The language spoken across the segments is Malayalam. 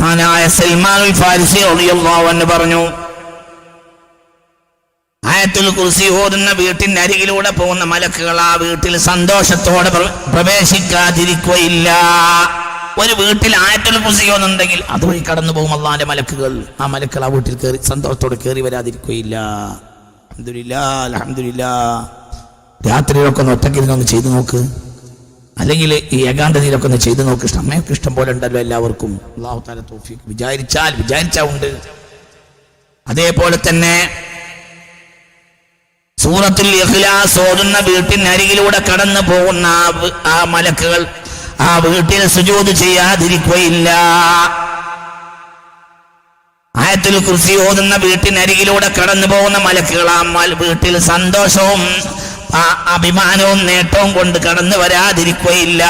മഹാനായ സൽമാൻ ഫാരിസി അൻഹു പറഞ്ഞു ആയത്തുൽ കുർസി ഓടുന്ന വീട്ടിന്റെ അരികിലൂടെ പോകുന്ന മലക്കുകൾ ആ വീട്ടിൽ സന്തോഷത്തോടെ പ്ര- പ്രവേശിക്കാതിരിക്കുകയില്ല. ഒരു വീട്ടിൽ ആയത്തുൽ കുർസി ഓതുന്നുണ്ടെങ്കിൽ അതുവഴി കടന്നു പോകും അള്ളാന്റെ മലക്കുകൾ. ആ മലക്കുകൾ ആ വീട്ടിൽ കയറി സന്തോഷത്തോടെ കയറി വരാതിരിക്കുകയില്ല. അൽഹംദുലില്ലാ, അൽഹംദുലില്ലാ. രാത്രിയിലൊക്കെ ഒന്ന് ചെയ്തു നോക്ക്. അല്ലെങ്കിൽ ഈ ഏകാന്തതയിലൊക്കെ ഒന്ന് ചെയ്തു നോക്ക്. അമ്മയൊക്കെ ഇഷ്ടം പോലെ ഉണ്ടല്ലോ എല്ലാവർക്കും. അള്ളാഹു താല തോഫിക്ക് വിചാരിച്ചാൽ വിചാരിച്ചാ ഉണ്ട്. അതേപോലെ തന്നെ സൂറത്തിൽ ഇഖ്ലാസ് ഓതുന്ന വീട്ടിനരികിലൂടെ കടന്നു പോകുന്ന ആ ആ മലക്കുകൾ ആ വീട്ടിൽ സുജോത് ചെയ്യാതിരിക്കുകയില്ല. ആയത്തിൽ കുർസി ഓതുന്ന വീട്ടിനരികിലൂടെ കടന്നു പോകുന്ന മലക്കുകൾ ആ വീട്ടിൽ സന്തോഷവും ആ അഭിമാനവും നേട്ടവും കൊണ്ട് കടന്നു വരാതിരിക്കുകയില്ല.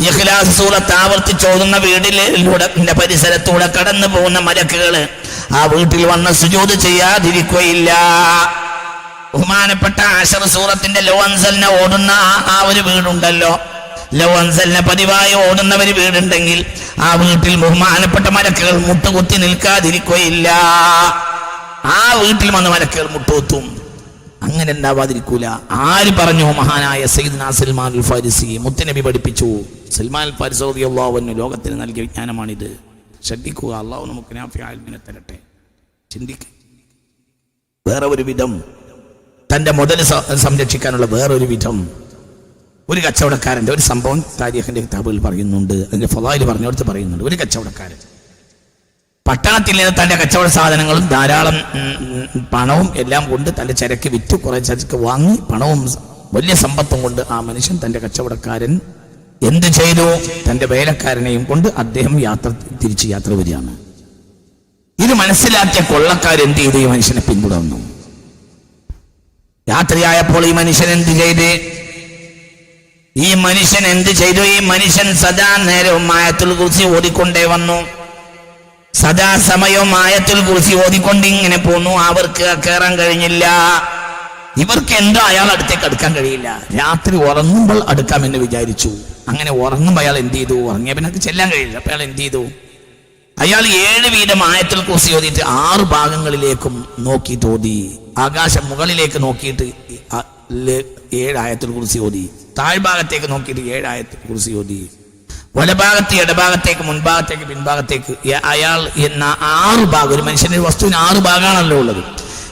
ഇഖ്ലാസ് സൂറത്ത് ആവർത്തിച്ചോതുന്ന വീടിലൂടെ പരിസരത്തൂടെ കടന്നു പോകുന്ന മരക്കുകൾ ആ വീട്ടിൽ വന്ന് സുജൂദ് ചെയ്യാതിരിക്കുകയില്ല. ബഹുമാനപ്പെട്ട അഷർ സൂറത്തിന്റെ ലോവൻസലിനെ ഓടുന്ന ആ- ഒരു വീടുണ്ടല്ലോ. ലോവൻസലിനെ പതിവായി ഓടുന്ന ഒരു വീടുണ്ടെങ്കിൽ ആ വീട്ടിൽ ബഹുമാനപ്പെട്ട മലക്കുകൾ മുട്ടുകുത്തി നിൽക്കാതിരിക്കുകയില്ല. ആ വീട്ടിൽ വന്ന് മലക്കുകൾ മുട്ടുകുത്തും. അങ്ങനെ ഉണ്ടാവാതിരിക്കൂല. ആര് പറഞ്ഞു മഹാനായ സയ്യിദ്ന സൽമാൻ അൽ ഫാരിസി മുത്തനബി പഠിപ്പിച്ചു? സൽമാൻ അൽ ഫാരിസ് അള്ളാഹുവിന് ലോകത്തിന് നൽകിയ വിജ്ഞാനമാണിത്. ശ്രദ്ധിക്കുക അള്ളാഹു നമുക്ക് നാഫിയ ആൽമിനെ തരട്ടെ. ചിന്തിക്കുക വേറെ ഒരു വിധം തന്റെ മുതൽ സ- സംരക്ഷിക്കാനുള്ള വേറൊരു വിധം ഒരു കച്ചവടക്കാരന്റെ ഒരു സംഭവം താരിഖിന്റെ കിതാബുകൾ പറയുന്നുണ്ട്. അതിന്റെ ഫലായിൽ പറഞ്ഞെടുത്ത് പറയുന്നുണ്ട്. ഒരു കച്ചവടക്കാരൻ. പട്ടണത്തിൽ നിന്ന് തന്റെ കച്ചവട സാധനങ്ങളും ധാരാളം പണവും എല്ലാം കൊണ്ട് തന്റെ ചരക്ക് വിറ്റ് കുറെ ചരക്ക് വാങ്ങി പണവും വലിയ സമ്പത്തും കൊണ്ട് ആ മനുഷ്യൻ തന്റെ കച്ചവടക്കാരൻ എന്ത് ചെയ്തു? തന്റെ വേലക്കാരനെയും കൊണ്ട് അദ്ദേഹം യാത്ര തിരിച്ച് യാത്ര വരികയാണ്. ഇത് മനസ്സിലാക്കിയ കൊള്ളക്കാർ എന്ത് ചെയ്തു? ഈ മനുഷ്യനെ പിന്തുടർന്നു. രാത്രിയായപ്പോൾ ഈ മനുഷ്യൻ എന്ത് ചെയ്ത്? ഈ മനുഷ്യൻ എന്ത് ചെയ്തു? ഈ മനുഷ്യൻ സദാ നേരവും മായത്തിൽ കുറിച്ച് ഓടിക്കൊണ്ടേ വന്നു. സദാ ആയത്തിൽ കുറിച്ച് ഓതിക്കൊണ്ട് ഇങ്ങനെ പോന്നു. അവർക്ക് കയറാൻ കഴിഞ്ഞില്ല. ഇവർക്ക് എന്തോ അയാൾ അടുത്തേക്ക് അടുക്കാൻ കഴിയില്ല. രാത്രി ഉറങ്ങുമ്പോൾ അടുക്കാമെന്ന് വിചാരിച്ചു. അങ്ങനെ ഉറങ്ങുമ്പോൾ അയാൾ എന്ത് ചെയ്തു? ഉറങ്ങിയ പിന്നെ ചെല്ലാൻ കഴിയില്ല. അപ്പൊ അയാൾ എന്ത് ചെയ്തു? അയാൾ ഏഴ് വീതം ആയത്തിൽ കുറിച്ച് ഓതിയിട്ട് ആറ് ഭാഗങ്ങളിലേക്കും നോക്കി തോതി ആകാശം മുകളിലേക്ക് നോക്കിയിട്ട് ഏഴായത്തിൽ കുറിച്ച് ഓതി. താഴ്ഭാഗത്തേക്ക് നോക്കിയിട്ട് ഏഴായത്തിൽ കുറിച്ച് ഓതി. വലഭാഗത്ത് ഇടഭാഗത്തേക്ക് മുൻഭാഗത്തേക്ക് പിൻഭാഗത്തേക്ക്. അയാൾ എന്ന ആറ് ഭാഗം. ഒരു മനുഷ്യന്റെ വസ്തുവിന് ആറ് ഭാഗമാണല്ലോ ഉള്ളത്.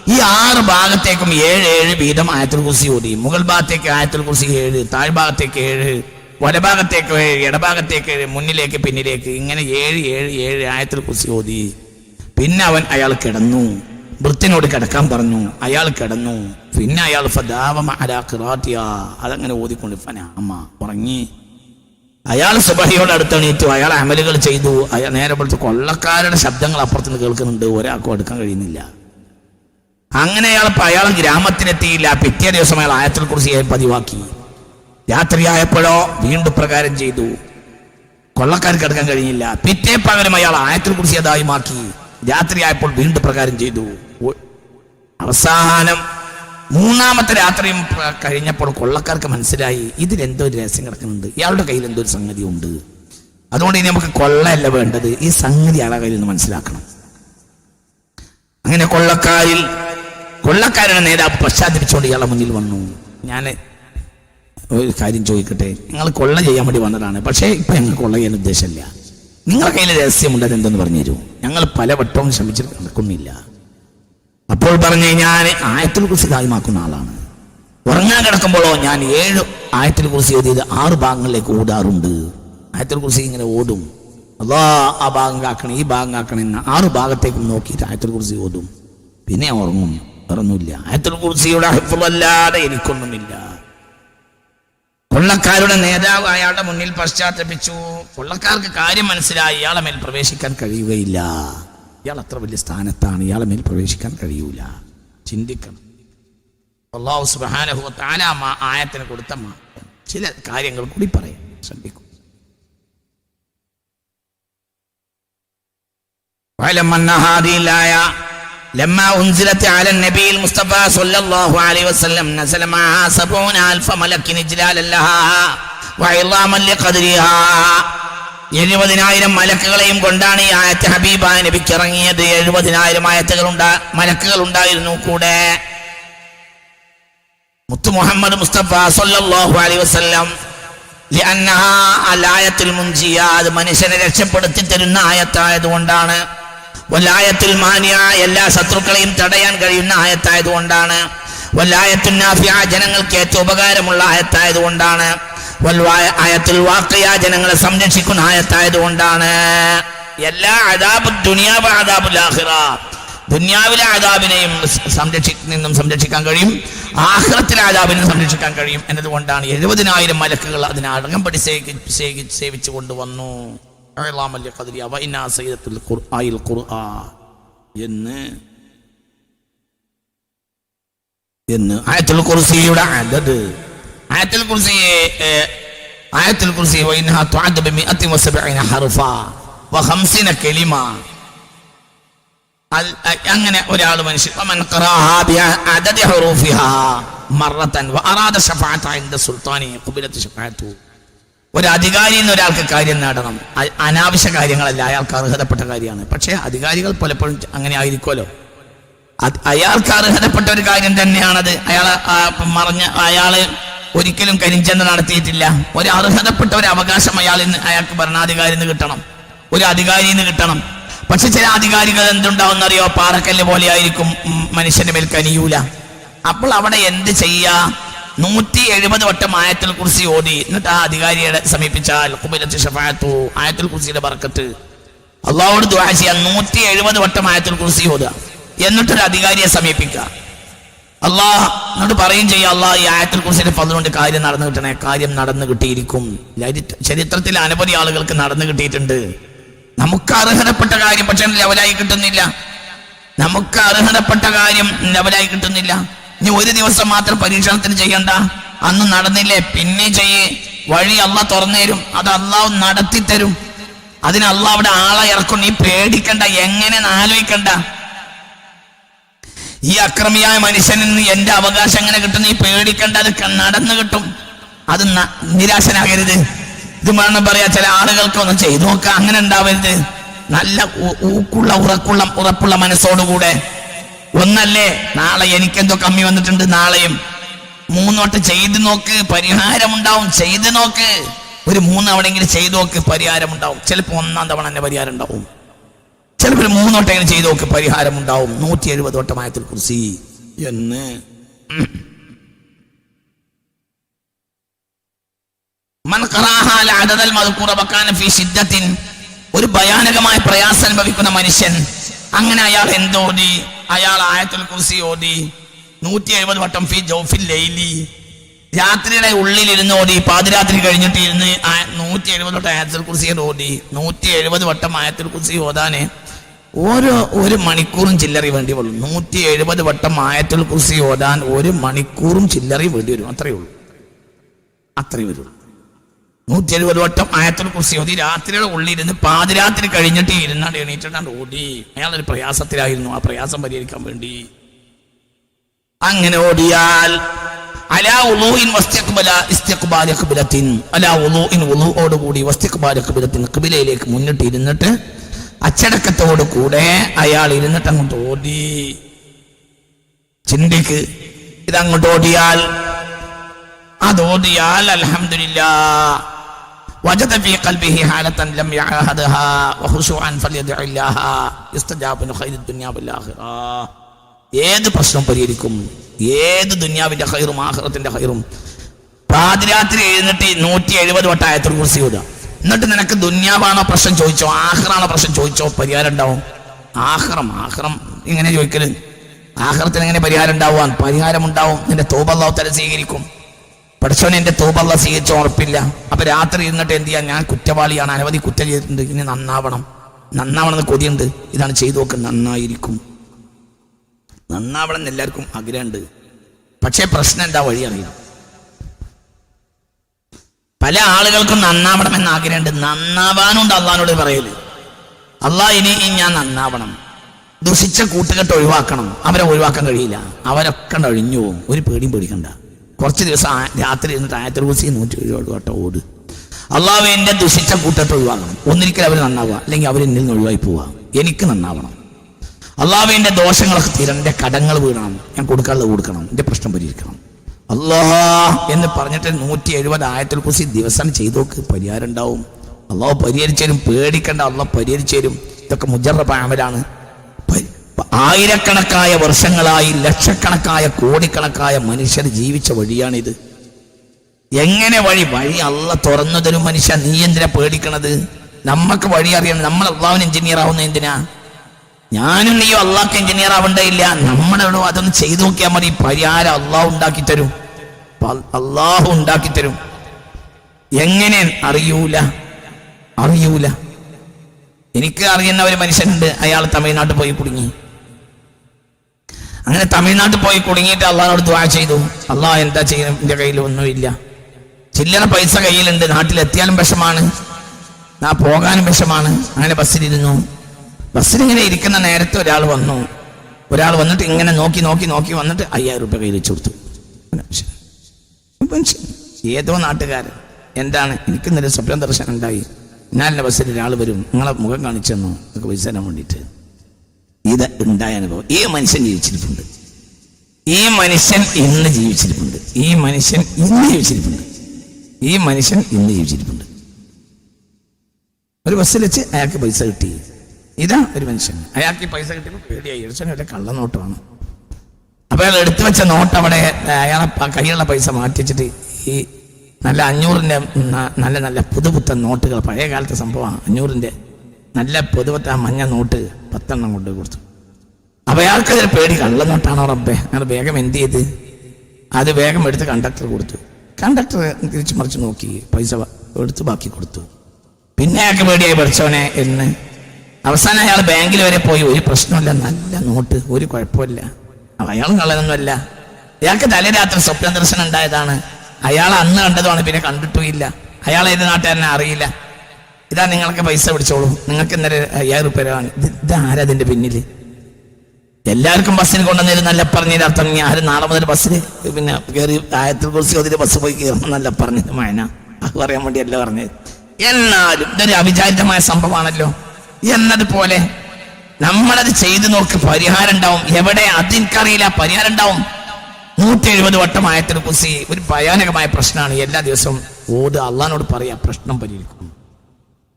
ഈ ആറ് ഭാഗത്തേക്കും ഏഴ് ഏഴ് വീതം ആയത്തിൽ കുറിച്ച് ഓതി. മുകൾ ഭാഗത്തേക്ക് ആയത്തിൽ കുറിച്ച് ഏഴ് താഴ്ഭാഗത്തേക്ക് ഏഴ് വലഭാഗത്തേക്ക് ഏഴ് ഇടഭാഗത്തേക്ക് ഏഴ് മുന്നിലേക്ക് പിന്നിലേക്ക്. ഇങ്ങനെ ഏഴ് ഏഴ് ഏഴ് ആയത്തിൽ കുറിച്ച് ഓതി. പിന്നെ അവൻ അയാൾ കിടന്നു. വൃത്തിനോട് കിടക്കാൻ പറഞ്ഞു. അയാൾ കിടന്നു. പിന്നെ അയാൾ ഖിറാത്തിയ. അതങ്ങനെ ഓതിക്കൊണ്ട് ഫന അമ്മ. ഉറങ്ങി. അയാൾ സുബഹിയോട് അടുത്തണീറ്റു അയാൾ അമലുകൾ ചെയ്തു. അയാൾ നേരെ പോലത്തെ കൊള്ളക്കാരുടെ ശബ്ദങ്ങൾ അപ്പുറത്തുനിന്ന് കേൾക്കുന്നുണ്ട് ഒരാൾക്കും എടുക്കാൻ കഴിയുന്നില്ല. അങ്ങനെ അയാൾ അയാൾ ഗ്രാമത്തിനെത്തിയില്ല. പിറ്റേ ദിവസം അയാൾ ആയത്തിൽ കുറിച്ച് പതിവാക്കി. രാത്രിയായപ്പോഴോ വീണ്ടും പ്രകാരം ചെയ്തു. കൊള്ളക്കാർക്ക് എടുക്കാൻ കഴിഞ്ഞില്ല പിറ്റേ പകരം അയാൾ ആയത്തിൽ കുറിച്ച് അതായി മാക്കി രാത്രിയായപ്പോൾ വീണ്ടും പ്രകാരം ചെയ്തു. അവസാനം മൂന്നാമത്തെ രാത്രിയും കഴിഞ്ഞപ്പോൾ കൊള്ളക്കാർക്ക് മനസ്സിലായി ഇതിലെന്തോ ഒരു രഹസ്യം കിടക്കുന്നുണ്ട്. ഇയാളുടെ കയ്യിൽ എന്തോ ഒരു സംഗതി ഉണ്ട്. അതുകൊണ്ട് ഇനി നമുക്ക് കൊള്ളയല്ല വേണ്ടത്. ഈ സംഗതി ആളെ കയ്യിൽ നിന്ന് മനസ്സിലാക്കണം. അങ്ങനെ കൊള്ളക്കാരിൽ കൊള്ളക്കാരുടെ നേതാവ് പശ്ചാത്തലിച്ചുകൊണ്ട് ഇയാളെ മുന്നിൽ വന്നു. ഞാൻ ഒരു കാര്യം ചോദിക്കട്ടെ? നിങ്ങൾ കൊള്ള ചെയ്യാൻ വേണ്ടി വന്നതാണ്. പക്ഷേ ഇപ്പൊ ഞങ്ങൾ കൊള്ള ചെയ്യാൻ ഉദ്ദേശമില്ല. നിങ്ങളുടെ കയ്യിൽ രഹസ്യമുണ്ട് അതെന്തെന്ന് പറഞ്ഞു തരൂ ഞങ്ങൾ പലവട്ടവും ശ്രമിച്ചിട്ട് നടക്കുന്നില്ല. അപ്പോൾ പറഞ്ഞു ഞാൻ ആയത്തിൽ കുറിച്ച് കാര്യമാക്കുന്ന ആളാണ്. ഉറങ്ങാൻ കിടക്കുമ്പോഴോ ഞാൻ ഏഴ് ആയത്തിൽ കുറിച്ച് എഴുതിയത് ആറ് ഭാഗങ്ങളിലേക്ക് ഓടാറുണ്ട് ആയത്തിൽ കുറിച്ച് ഇങ്ങനെ ഓടും അതാ ആ ഭാഗം കാക്കണം ഈ ഭാഗം കാക്കണം എന്ന ആറ് ഭാഗത്തേക്കും നോക്കിയിട്ട് ആയത്തിൽ കുറിച്ച് ഓടും പിന്നെ ഉറങ്ങും. വേറൊന്നുമില്ല ആയത്തിൽ കുറിച്ചിയുടെ അഹിഫുള്ളല്ലാതെ എനിക്കൊന്നുമില്ല. കൊള്ളക്കാരുടെ നേതാവ് അയാളുടെ മുന്നിൽ പശ്ചാത്തപിച്ചു. കൊള്ളക്കാർക്ക് കാര്യം മനസ്സിലായി. ഇയാളെ മേൽ പ്രവേശിക്കാൻ കഴിയുകയില്ല. ഇയാൾ അത്ര വലിയ സ്ഥാനത്താണ് ഇയാളെ മേൽ പ്രവേശിക്കാൻ കഴിയൂല ചിന്തിക്കണം അള്ളാഹു സുബ്ഹാനഹു വ തആല ആ ആയത്തിന് കൊടുത്ത മാ- ചില കാര്യങ്ങൾ കൂടി പറയാം ശ്രദ്ധിക്കും واعلم أن هذه الآية لما أنزلت على النبي المصطفى صلى الله عليه وسلم نزل معها سبعون ألف ملك إجلالا لها وعظاما لقدرها എഴുപതിനായിരം മലക്കുകളെയും കൊണ്ടാണ് ഈ ആയത്ത് ഹബീബ നബിക്കിറങ്ങിയത്. എഴുപതിനായിരം ആയത്തുകൾ ഉണ്ടാ മലക്കുകൾ ഉണ്ടായിരുന്നു കൂടെ. മുത്തു മുഹമ്മദ് മുസ്തഫ സല്ലല്ലാഹു അലൈഹി വസ്ലം ആയത്തുൽ മുൻജിയ അത് മനുഷ്യനെ രക്ഷപ്പെടുത്തി തരുന്ന ആയത്തായതുകൊണ്ടാണ്. വല്ലായത്തിൽ മാനിയ എല്ലാ ശത്രുക്കളെയും തടയാൻ കഴിയുന്ന ആയത്തായതുകൊണ്ടാണ്. വല്ലായത്തുൽ ജനങ്ങൾക്ക് ഏറ്റവും ഉപകാരമുള്ള ആയത്തായതുകൊണ്ടാണ്. ആയത്തുൽ വാക്കിയ ജനങ്ങളെ സംരക്ഷിക്കുന്ന ആയത്തായതുകൊണ്ടാണ്. എല്ലാ അതാബ് ദുനിയാവ് ആഖിറ. ദുനിയാവിലെ ആദാബിനെയും സംരക്ഷി നിന്നും സംരക്ഷിക്കാൻ കഴിയും. ആഹ്റത്തിലെ ആദാബിനെ സംരക്ഷിക്കാൻ കഴിയും എന്നതുകൊണ്ടാണ് എഴുപതിനായിരം മലക്കുകൾ അതിനെ സേവി സേവിച്ച് കൊണ്ടുവന്നു. എന്ന് എന്ന് ആയത്തുൽ കുർസിയുടെ അതത് ആയത്തുൽ കുർസി ആയത്തിൽ ആയത്തുൽ വൈനഹ വൈനഹാ തുഅദ് ബിമിഅത്തി വ ഹർഫ വഖംസിന കലിമ. അൽ- അ- അങ്ങനെ ഒരാൾ മനുഷ്യൻ വമൻ ഖറാഹ ബി അദദി ഹുറൂഫിഹാ മറത്തൻ വഅറാദ ശഫാഅത ഇൻദ സുൽത്താനി ഖുബിലത്ത് ശഫാഅത്തു. ഒരു അധികാരി എന്ന് ഒരാൾക്ക് കാര്യം നേടണം. അനാവശ്യ കാര്യങ്ങളല്ല അയാൾക്ക് അർഹതപ്പെട്ട കാര്യമാണ്. പക്ഷേ അധികാരികൾ പലപ്പോഴും അങ്ങനെ ആയിരിക്കുമല്ലോ. അയാൾക്ക് അർഹതപ്പെട്ട ഒരു കാര്യം തന്നെയാണത്. അയാൾ മറഞ്ഞ അയാൾ ഒരിക്കലും കരിഞ്ചന്ത നടത്തിയിട്ടില്ല. ഒരു അർഹതപ്പെട്ട ഒരു അവകാശം അയാൾ അയാൾക്ക് ഭരണാധികാരി നിന്ന് കിട്ടണം. ഒരു അധികാരി നിന്ന് കിട്ടണം. പക്ഷെ ചില അധികാരികൾ എന്തുണ്ടാവും അറിയോ പാറക്കല്ല് പോലെ ആയിരിക്കും മനുഷ്യന്റെ മേൽ കനിയൂല. അപ്പോൾ അവിടെ എന്ത് ചെയ്യാ? നൂറ്റി എഴുപത് വട്ടം ആയത്തിൽ കുറിച്ച് ഓടി എന്നിട്ട് ആ അധികാരിയുടെ സമീപിച്ചാൽ കുബിലത്ത് ആയത്തിൽ കുറിച്ചിയുടെ ബർക്കത്ത്. അള്ളാഹോട് ദുആ ചെയ്യാൻ നൂറ്റി എഴുപത് വട്ടം ആയത്തിൽ കുറിച്ച് ഓതുക. എന്നിട്ടൊരു അധികാരിയെ സമീപിക്കുക. അള്ളാഹ് എന്നോട് പറയും ചെയ്യാം അള്ളാ ഈ ആയത്തിൽ കുറിച്ചിട്ട് പതിനുകൊണ്ട് കാര്യം നടന്നു കിട്ടണേ കാര്യം നടന്നു കിട്ടിയിരിക്കും. ചരിത്രത്തിൽ അനവധി ആളുകൾക്ക് നടന്നു കിട്ടിയിട്ടുണ്ട്. നമുക്ക് അർഹതപ്പെട്ട കാര്യം പക്ഷെ ലെവലായി കിട്ടുന്നില്ല. നമുക്ക് അർഹതപ്പെട്ട കാര്യം ലെവലായി കിട്ടുന്നില്ല. ഇനി ഒരു ദിവസം മാത്രം പരീക്ഷണത്തിന് ചെയ്യണ്ട. അന്ന് നടന്നില്ലേ പിന്നെ ചെയ്യേ. വഴി അല്ല തുറന്നു തരും അത് അള്ളാഹ് നടത്തി തരും അതിന് അള്ളാഹ് അവിടെ ആളെ ഇറക്കും. നീ പേടിക്കണ്ട എങ്ങനെ ആലോചിക്കണ്ട. ഈ അക്രമിയായ മനുഷ്യനിൽ നിന്ന് എന്റെ അവകാശം എങ്ങനെ കിട്ടും? നീ പേടിക്കണ്ട അത് നടന്നു കിട്ടും. അത് നിരാശനാകരുത്. ഇത് വേണം പറയാ ചില ആളുകൾക്കൊന്നും ചെയ്തു നോക്കാം അങ്ങനെ ഉണ്ടാവരുത്. നല്ല ഊക്കുള്ള ഉറക്കുള്ള ഉറപ്പുള്ള മനസ്സോടുകൂടെ. ഒന്നല്ലേ നാളെ എനിക്കെന്തോ കമ്മി വന്നിട്ടുണ്ട് നാളെയും. മൂന്നോട്ട് ചെയ്ത് നോക്ക് പരിഹാരം ഉണ്ടാവും ചെയ്ത് നോക്ക്. ഒരു മൂന്ന് അവിടെങ്കിലും ചെയ്തു നോക്ക് പരിഹാരം ഉണ്ടാവും ചിലപ്പോൾ ഒന്നാം തവണ തന്നെ പരിഹാരം ഉണ്ടാവും. ചിലപ്പോൾ മൂന്നോട്ടം ഇങ്ങനെ ചെയ്തു നോക്കി പരിഹാരം ഉണ്ടാവും. നൂറ്റി എഴുപത് വട്ടമായത്തിൽ കുറിച്ച് എന്ന്. ഒരു ഭയാനകമായ പ്രയാസം അനുഭവിക്കുന്ന മനുഷ്യൻ. അങ്ങനെ അയാൾ എന്തോടി അയാൾ ആയത്തുൽ കുർസി ഓടി. നൂറ്റി എഴുപത് വട്ടം ഫി ജോഫിൽ ലൈലി. രാത്രിയുടെ ഉള്ളിലിരുന്ന് ഓടി. പാതിരാത്രി കഴിഞ്ഞിട്ട് ഇരുന്ന് നൂറ്റി എഴുപത് വട്ടം ആയത്തുൽ കുർസി ഓടി. നൂറ്റി എഴുപത് വട്ടം ആയത്തുൽ കുർസി ഓതാന്. ഓരോ ഒരു മണിക്കൂറും ചില്ലറി വേണ്ടി വരും. നൂറ്റി എഴുപത് വട്ടം ആയത്തുൽ കുറിച്ച് ഓടാൻ ഒരു മണിക്കൂറും ചില്ലറി വേണ്ടി വരും. അത്രയേ ഉള്ളൂ. അത്രയേ വരുള്ളൂ നൂറ്റി എഴുപത് വട്ടം ആയത്തുൽ കുറിച്ച് ഓതി. രാത്രിയുടെ ഉള്ളിരുന്ന് പാതിരാത്രി കഴിഞ്ഞിട്ട് ഇരുന്നാണ് എണീറ്റിട്ടാണ്ട് ഓടി. അയാളൊരു പ്രയാസത്തിലായിരുന്നു. ആ പ്രയാസം പരിഹരിക്കാൻ വേണ്ടി. അങ്ങനെ ഓടിയാൽ കൂടി ഖിബ്ലയിലേക്ക് മുന്നിട്ട് ഇരുന്നിട്ട് അച്ചടക്കത്തോട് കൂടെ അയാൾ ഇരുന്നിട്ട് അങ്ങോട്ട് ഓടി ചിന്തിക്ക് ഇതങ്ങോട്ട് ഓടിയാൽ അതോടിയാൽ അൽഹംദുലില്ലാ وجد في قلبه حالة لم يعهدها وخشوعا فليدع الله يستجاب له خير الدنيا والآخرة ഏത് പ്രശ്നം പരിഹരിക്കും ഏത് ദുന്യാവിന്റെ ഹൈറും ആഹ്റത്തിന്റെ ഹൈറും പാതിരാത്രി എഴുന്നിട്ട് നൂറ്റി എഴുപത് വട്ടം ആയത്തിൽ കുറിച്ച് ഓതുക എന്നിട്ട് നിനക്ക് ദുന്യാവാണോ പ്രശ്നം ചോദിച്ചോ? ആഹ്റാണോ പ്രശ്നം ചോദിച്ചോ? പരിഹാരം ഉണ്ടാവും. ആഹ്റം ആഹ്റം. ഇങ്ങനെ ചോദിക്കൽ. ആഹ്റത്തിന് എങ്ങനെ പരിഹാരം ഉണ്ടാവാൻ പരിഹാരം ഉണ്ടാവും. നിന്റെ തോപല്ലാവ് തല സ്വീകരിക്കും. പഠിച്ചവനെ എന്റെ തോപല്ല സ്വീകരിച്ച ഉറപ്പില്ല. അപ്പൊ രാത്രി ഇരുന്നിട്ട് എന്ത് ചെയ്യാൻ ഞാൻ കുറ്റവാളിയാണ്. അനവധി കുറ്റം ചെയ്തിട്ടുണ്ട്. ഇനി നന്നാവണം. നന്നാവണം എന്ന് കൊതിയുണ്ട്. ഇതാണ് ചെയ്തു നോക്ക്. നന്നായിരിക്കും. നന്നാവണം എന്ന് എല്ലാവർക്കും ആഗ്രഹമുണ്ട്. പക്ഷേ പ്രശ്നം എന്താ വഴി അറിയാം പല ആളുകൾക്കും നന്നാവണം എന്ന് ആഗ്രഹമുണ്ട്. നന്നാവാനുണ്ട് അള്ളഹാനോട് പറയൽ. അള്ളാഹ് ഇനി ഞാൻ നന്നാവണം. ദുഷിച്ച കൂട്ടുകെട്ട് ഒഴിവാക്കണം. അവരെ ഒഴിവാക്കാൻ കഴിയില്ല. അവരൊക്കെ ഒഴിഞ്ഞു പോകും. ഒരു പേടിയും പേടിക്കണ്ട. കുറച്ച് ദിവസം രാത്രി ഇരുന്നിട്ട് ആയത്തിൽ കുറിച്ച് നൂറ്റി എഴുപത് ഓട്. എന്റെ ദുഷിച്ച കൂട്ടത്തെ ഒഴിവാക്കണം. ഒന്നിരിക്കൽ അവർ നന്നാവുക. അല്ലെങ്കിൽ അവർ എന്നിൽ നിന്ന് ഒഴിവായി പോവുക. എനിക്ക് നന്നാവണം. അള്ളാഹ് എന്റെ ദോഷങ്ങളൊക്കെ തീരണം. എന്റെ കടങ്ങൾ വീഴണം ഞാൻ കൊടുക്കാനുള്ളത് കൊടുക്കണം. എന്റെ പ്രശ്നം പരിഹരിക്കണം. അള്ളാഹ് എന്ന് പറഞ്ഞിട്ട് നൂറ്റി എഴുപത് ആയത്തിൽ കുറിച്ച് ദിവസം ചെയ്തു നോക്ക് പരിഹാരം ഉണ്ടാവും അള്ളാഹു പരിഹരിച്ചേരും പേടിക്കണ്ട അള്ളാഹ് പരിഹരിച്ചേരും. ഇതൊക്കെ മുജറബ അമലാണ്. ആയിരക്കണക്കായ വർഷങ്ങളായി ലക്ഷക്കണക്കായ കോടിക്കണക്കായ മനുഷ്യർ ജീവിച്ച വഴിയാണിത്. എങ്ങനെ വഴി? വഴി അല്ല തുറന്നു തരും മനുഷ്യ നീ എന്തിനാ പേടിക്കണത്? നമ്മക്ക് വഴി അറിയണം. നമ്മൾ അള്ളാഹുവിന് എഞ്ചിനീയർ ആവുന്ന എന്തിനാ? ഞാനും നീയോ അള്ളാഹ്ക്ക് എഞ്ചിനീയർ ആവണ്ടേയില്ല. നമ്മളെവിടോ അതൊന്ന് ചെയ്തു നോക്കിയാൽ മതി. പരിഹാരം അള്ളാഹു ഉണ്ടാക്കി തരും. അള്ളാഹു ഉണ്ടാക്കി തരും. എങ്ങനെ? അറിയൂല. അറിയൂല. എനിക്ക് അറിയുന്ന ഒരു മനുഷ്യനുണ്ട്. അയാൾ തമിഴ്നാട്ടിൽ പോയി കുടുങ്ങി. അങ്ങനെ തമിഴ്നാട്ടിൽ പോയി കുടുങ്ങിയിട്ട് അള്ളാഹിനോട് ദ്വാ ചെയ്തു. അള്ളാഹ് എന്താ ചെയ്യുന്നത്? എന്റെ കയ്യിൽ ഒന്നുമില്ല. ചില്ലറ പൈസ കയ്യിലുണ്ട്. നാട്ടിലെത്തിയാലും വിഷമാണ്. നാ പോകാനും വിഷമാണ്. അങ്ങനെ ബസ്സിലിരുന്നു. ബസ്സിലിങ്ങനെ ഇരിക്കുന്ന നേരത്തെ ഒരാൾ വന്നു. ഒരാൾ വന്നിട്ട് ഇങ്ങനെ നോക്കി നോക്കി നോക്കി വന്നിട്ട് അയ്യായിരം രൂപ കയ്യിൽ വെച്ച് കൊടുത്തു. ഏതോ നാട്ടുകാരൻ. എന്താണ്? എനിക്ക് സ്വപ്നം സ്വപ്ന ദർശനം ഉണ്ടായി ഞാനെന്റെ ബസ്സിൽ ഒരാൾ വരും. നിങ്ങളെ മുഖം കാണിച്ചു തന്നു? നിങ്ങൾക്ക് പൈസ തരാൻ വേണ്ടിയിട്ട്. ഇത് ഉണ്ടായ അനുഭവം. ഈ മനുഷ്യൻ ജീവിച്ചിരിപ്പുണ്ട്. ഈ മനുഷ്യൻ ഇന്ന് ജീവിച്ചിരിപ്പുണ്ട്. ഈ മനുഷ്യൻ ഇന്ന് ജീവിച്ചിരിപ്പുണ്ട്. ഈ മനുഷ്യൻ ഇന്ന് ജീവിച്ചിരിപ്പുണ്ട്. ഒരു ബസ്സിൽ വെച്ച് അയാൾക്ക് പൈസ കിട്ടി. ഇതാ ഒരു മനുഷ്യൻ. അയാൾക്ക് പൈസ കിട്ടിയപ്പോൾ പേടിയായി. ഇടച്ചനെ ഒരു കള്ളനോട്ടമാണ് അപ്പൊ അയാൾ എടുത്തു വെച്ച നോട്ട് അവിടെ അയാളെ കയ്യിലുള്ള പൈസ മാറ്റിച്ചിട്ട് ഈ നല്ല അഞ്ഞൂറിന്റെ ന- നല്ല നല്ല പുതുപുത്തൻ നോട്ടുകൾ പഴയ കാലത്തെ സംഭവമാണ്. അഞ്ഞൂറിന്റെ നല്ല പുതുപുത്ത മഞ്ഞ നോട്ട് പത്തെണ്ണം കൊണ്ട് കൊടുത്തു. അപ്പൊ അയാൾക്ക് അതിൽ പേടി. കള്ളനോട്ടാണോ റബ്ബേ? അങ്ങനെ വേഗം എന്ത് ചെയ്ത്? അത് വേഗം എടുത്ത് കണ്ടക്ടർ കൊടുത്തു. കണ്ടക്ടർ തിരിച്ചു മറിച്ച് നോക്കി. പൈസ എടുത്ത് ബാക്കി കൊടുത്തു. പിന്നെ അയാൾക്ക് പേടിയായി പഠിച്ചവനെ എന്ന് അവസാനം അയാൾ ബാങ്കിൽ വരെ പോയി. ഒരു പ്രശ്നമില്ല നല്ല നോട്ട് ഒരു കുഴപ്പമില്ല. അയാൾ കള്ളനൊന്നുമല്ല അയാൾക്ക് തലേരാത്രി സ്വപ്ന ദർശനം ഉണ്ടായതാണ്. അയാൾ അന്ന് കണ്ടതുമാണ് പിന്നെ കണ്ടിട്ടുമില്ല. അയാൾ ഏത് നാട്ടുകാരനെ അറിയില്ല. ഇതാ നിങ്ങൾക്ക് പൈസ പിടിച്ചോളൂ. നിങ്ങൾക്ക് ഇന്നലെ അയ്യായിരം റുപ്യ ആണ് ഇത് ആരാ അതിന്റെ പിന്നിൽ? എല്ലാവർക്കും ബസ്സിന് കൊണ്ടുവന്നിരുന്നല്ല പറഞ്ഞതിന് അർത്ഥം ഇനി ആരും നാളെ മുതൽ ബസ്സിൽ പിന്നെ കയറി ആയത്തിൽ കുറിച്ച് അതിൽ ബസ് പോയി എന്നല്ല പറഞ്ഞത് മായന. അത് പറയാൻ വേണ്ടിയല്ല പറഞ്ഞത്. എന്നാലും ഇതൊരു അവിചാരിതമായ സംഭവമാണല്ലോ. എന്നതുപോലെ നമ്മളത് ചെയ്തു നോക്കി പരിഹാരം ഉണ്ടാവും എവിടെ അതിനറിയില്ല പരിഹാരം ഉണ്ടാവും നൂറ്റി എഴുപത് വട്ടം ആയത്തിന് കുസി ഒരു ഭയാനകമായ പ്രശ്നമാണ്. എല്ലാ ദിവസവും ഓത് അള്ളഹാനോട് പറയാ പ്രശ്നം പരിഹരിക്കും.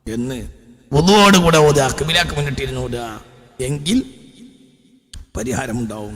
എന്ന് ഒതുവോടുകൂടെ ഓതുക കിബിലാക്ക് മുന്നിട്ടിരുന്ന് ഓടുക എങ്കിൽ പരിഹാരമുണ്ടാവും.